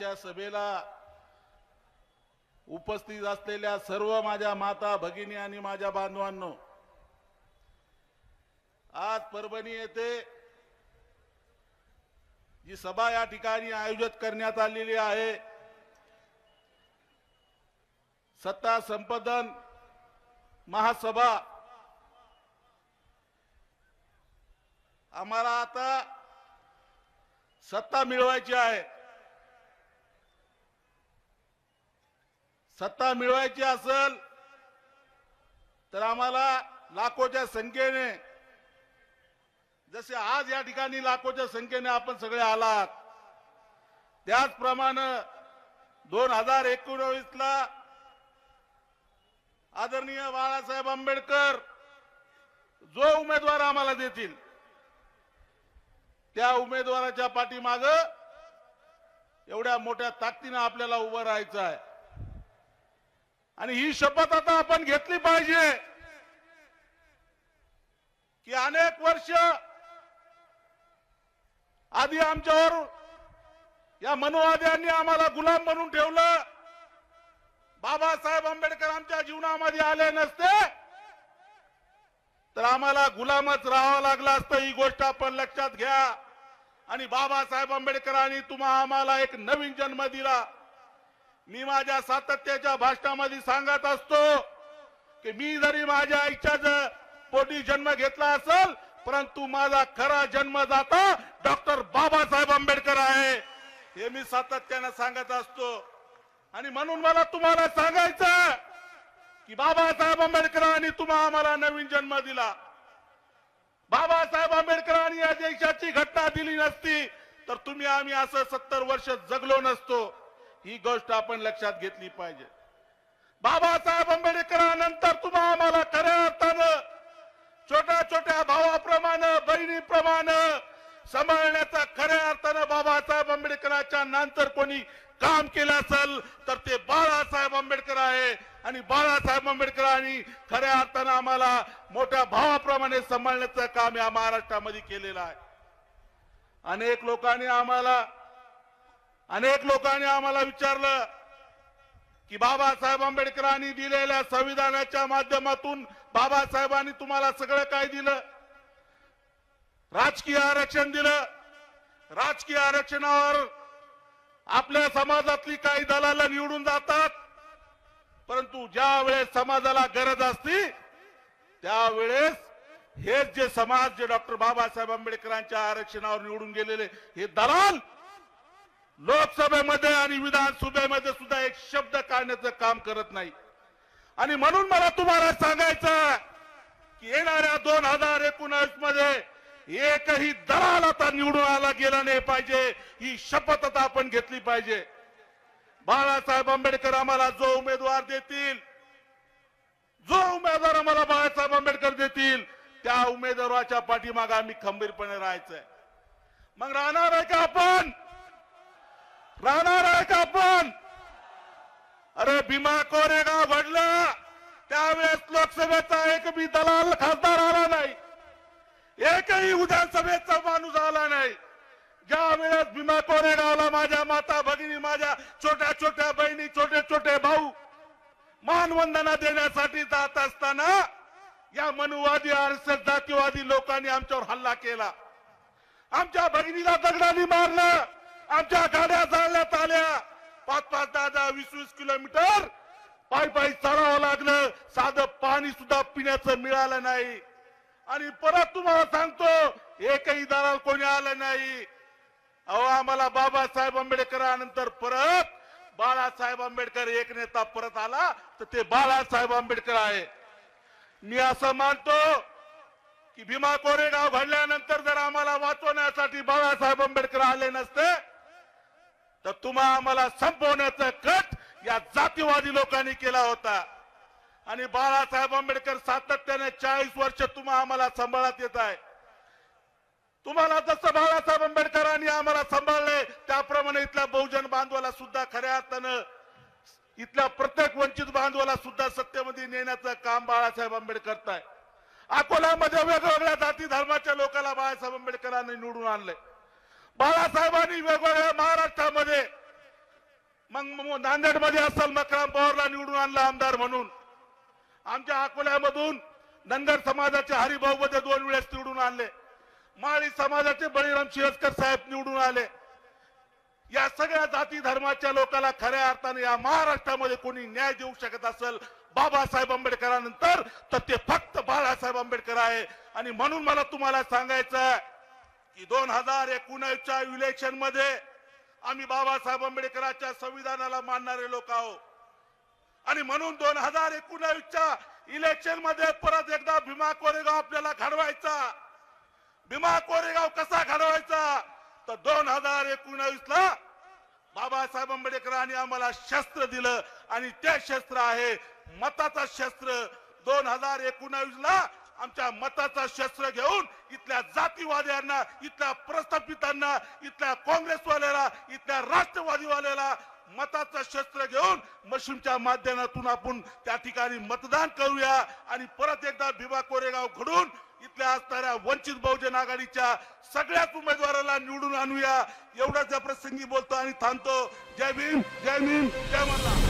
आजच्या सभेला उपस्थित असलेल्या सर्व माझ्या माता भगिनी आणि माझ्या बांधवांनो आज परभणी येथे जी सभा या ठिकाणी आयोजित करण्यात आलेली आहे सत्ता संपदन महासभा आम्हाला आता सत्ता मिळवायची आहे. सत्ता मिळवायची असेल तर आम्हाला लाखोच्या संख्येने जसे आज या ठिकाणी लाखोच्या संख्येने आपण सगळे आलात त्याचप्रमाणे दोन हजार एकोणवीसला आदरणीय बाळासाहेब आंबेडकर जो उमेदवार आम्हाला देतील त्या उमेदवाराच्या पाठीमाग एवढ्या मोठ्या ताकदीनं आपल्याला उभं राहायचं आहे. आणि ही शपथ आता आपण घेतली पाहिजे. की अनेक वर्ष आधी आमच्यावर या मनोवाद्यांनी आम्हाला गुलाम बनून ठेवलं. बाबासाहेब आंबेडकर आमच्या जीवनामध्ये आले नसते. तर आम्हाला गुलामच राहावं लागलं असतं ही गोष्ट आपण लक्षात घ्या. आणि बाबासाहेब आंबेडकरांनी तुम्हा आम्हाला एक नवीन जन्म दिला. मी माझ्या सातत्याच्या भाषणामध्ये सांगत असतो की मी जरी माझ्या आईच्या पोटी जन्म घेतला असेल परंतु माझा खरा जन्म जाता डॉक्टर बाबासाहेब आंबेडकर आहे. हे मी सातत्यानं सांगत असतो. आणि म्हणून मला तुम्हाला सांगायचं की बाबासाहेब आंबेडकरांनी तुम्हा आम्हाला नवीन जन्म दिला. बाबासाहेब आंबेडकरांनी या देशाची घटना दिली नसती तर तुम्ही आम्ही असं सत्तर वर्ष जगलो नसतो. ही गोष्ट आपण लक्षात घेतली पाहिजे. बाबासाहेब आंबेडकरांनंतर तुम्हा आम्हाला खऱ्या अर्थानं छोट्या छोट्या भावाप्रमाणे बहिणीप्रमाणे सांभाळण्याचा खऱ्या अर्थानं बाबासाहेब आंबेडकरांच्या नंतर कोणी काम केलं असेल तर ते बाळासाहेब आंबेडकर आहे. आणि बाळासाहेब आंबेडकरांनी खऱ्या अर्थानं आम्हाला मोठ्या भावाप्रमाणे सांभाळण्याचं काम या महाराष्ट्रामध्ये केलेलं आहे. अनेक लोकांनी आम्हाला अनेक लोकांनी आम्हाला विचारलं की बाबासाहेब आंबेडकरांनी दिलेल्या संविधानाच्या माध्यमातून बाबासाहेबांनी तुम्हाला सगळं काय दिलं? राजकीय आरक्षण दिलं. राजकीय आरक्षणावर आपल्या समाजातली काही दलाला निवडून जातात. परंतु ज्या वेळेस समाजाला गरज असती त्यावेळेस हेच जे समाज जे डॉक्टर बाबासाहेब आंबेडकरांच्या आरक्षणावर निवडून गेलेले हे दलाल लोकसभेमध्ये आणि विधानसभेमध्ये सुद्धा एक शब्द काढण्याचं काम करत नाही. आणि म्हणून मला तुम्हाला सांगायचं की येणाऱ्या दोन हजार एकोणावीसमध्ये एकही दलाल आता निवडून आला गेला नाही पाहिजे ही शपथ आता आपण घेतली पाहिजे. बाळासाहेब आंबेडकर आम्हाला जो उमेदवार देतील जो उमेदवार आम्हाला बाळासाहेब आंबेडकर देतील त्या उमेदवाराच्या पाठीमागे आम्ही खंबीरपणे राहायचंय. मग राहणार आहे का आपण? राहणार आहे का आपण? अरे भीमा कोरेगाव घडलं त्यावेळेस लोकसभेचा एक बी दलाल खासदार आला नाही. एकही विधानसभेचा माणूस आला नाही. ज्या वेळेस भीमा कोरेगावला माझ्या माता भगिनी माझ्या छोट्या छोट्या बहिणी छोटे छोटे भाऊ. मानवंदना देण्यासाठी जात असताना या मनुवादी आरएसएस जातीवादी लोकांनी आमच्यावर हल्ला केला. आमच्या भगिनीला दगडाने मारलं. आमच्या गाड्या जाळण्यात आल्या. पाच पाच दहा दहा वीस वीस किलोमीटर. पायी पायी चालावं लागलं. साधं पाणी सुद्धा पिण्याचं मिळालं नाही. आणि परत तुम्हाला सांगतो एकही दलाल कोणी आलं नाही. अहो आम्हाला बाबासाहेब आंबेडकरानंतर परत बाळासाहेब आंबेडकर एक नेता परत आला तर ते बाळासाहेब आंबेडकर आहे. मी असं मानतो की भीमा कोरेगाव घडल्यानंतर जर आम्हाला वाचवण्यासाठी बाळासाहेब आंबेडकर आले नसते तर तुम्हा आम्हाला संपवण्याचा कट या जातीवादी लोकांनी केला होता. आणि बाळासाहेब आंबेडकर सातत्याने चाळीस वर्ष तुम्हा आम्हाला सांभाळत येत आहे. तुम्हाला जसं बाळासाहेब आंबेडकरांनी आम्हाला सांभाळले त्याप्रमाणे इथल्या बहुजन बांधवाला सुद्धा खऱ्या अर्थानं इथल्या प्रत्येक वंचित बांधवाला सुद्धा सत्तेमध्ये नेण्याचं काम बाळासाहेब आंबेडकर करताय. अकोल्यामध्ये वेगवेगळ्या जाती धर्माच्या लोकांना बाळासाहेब आंबेडकरांनी निवडून आणलंय. बाळासाहेबांनी वेगवेगळ्या महाराष्ट्रामध्ये मग नांदेडमध्ये असल असेल मकराम पवारला निवडून आणला आमदार म्हणून. आमच्या अकोल्यामधून धनगर समाजाचे हरिभाऊ मध्ये दोन वेळेस निवडून आणले. माळी समाजाचे बळीराम शिरस्कर साहेब निवडून आले. या सगळ्या जाती धर्माच्या लोकांना खऱ्या अर्थाने या महाराष्ट्रामध्ये कोणी न्याय देऊ शकत असेल बाबासाहेब आंबेडकरानंतर तर ते फक्त बाळासाहेब आंबेडकर आहे. आणि म्हणून मला तुम्हाला सांगायचं आहे की दोन हजार एकोणीसच्या इलेक्शनमध्ये आम्ही बाबासाहेब आंबेडकरांच्या संविधानाला मानणारे लोक आहोत. आणि म्हणून दोन हजार एकोणावीसच्या इलेक्शनमध्ये परत एकदा भीमा कोरेगाव आपल्याला घडवायचा. भीमा कोरेगाव कसा घडवायचा? तर दोन हजार एकोणावीस ला बाबासाहेब आंबेडकरांनी आम्हाला शस्त्र दिलं. आणि ते शस्त्र आहे मताचं शस्त्र. दोन हजार एकोणावीस ला आमच्या मताचा शस्त्र घेऊन इथल्या जातीवाद्यांना इथल्या प्रस्थापितांना इथल्या काँग्रेसवाल्याला इथल्या राष्ट्रवादीवाल्याला मताचं शस्त्र घेऊन मशीनच्या माध्यमातून आपण त्या ठिकाणी मतदान करूया आणि परत एकदा भीमा कोरेगाव घडून इथल्या असणाऱ्या वंचित बहुजन आघाडीच्या सगळ्याच उमेदवाराला निवडून आणूया. एवढ्याच या प्रसंगी बोलतो आणि थांबतो. जय भीम जय भीम जय मल्ला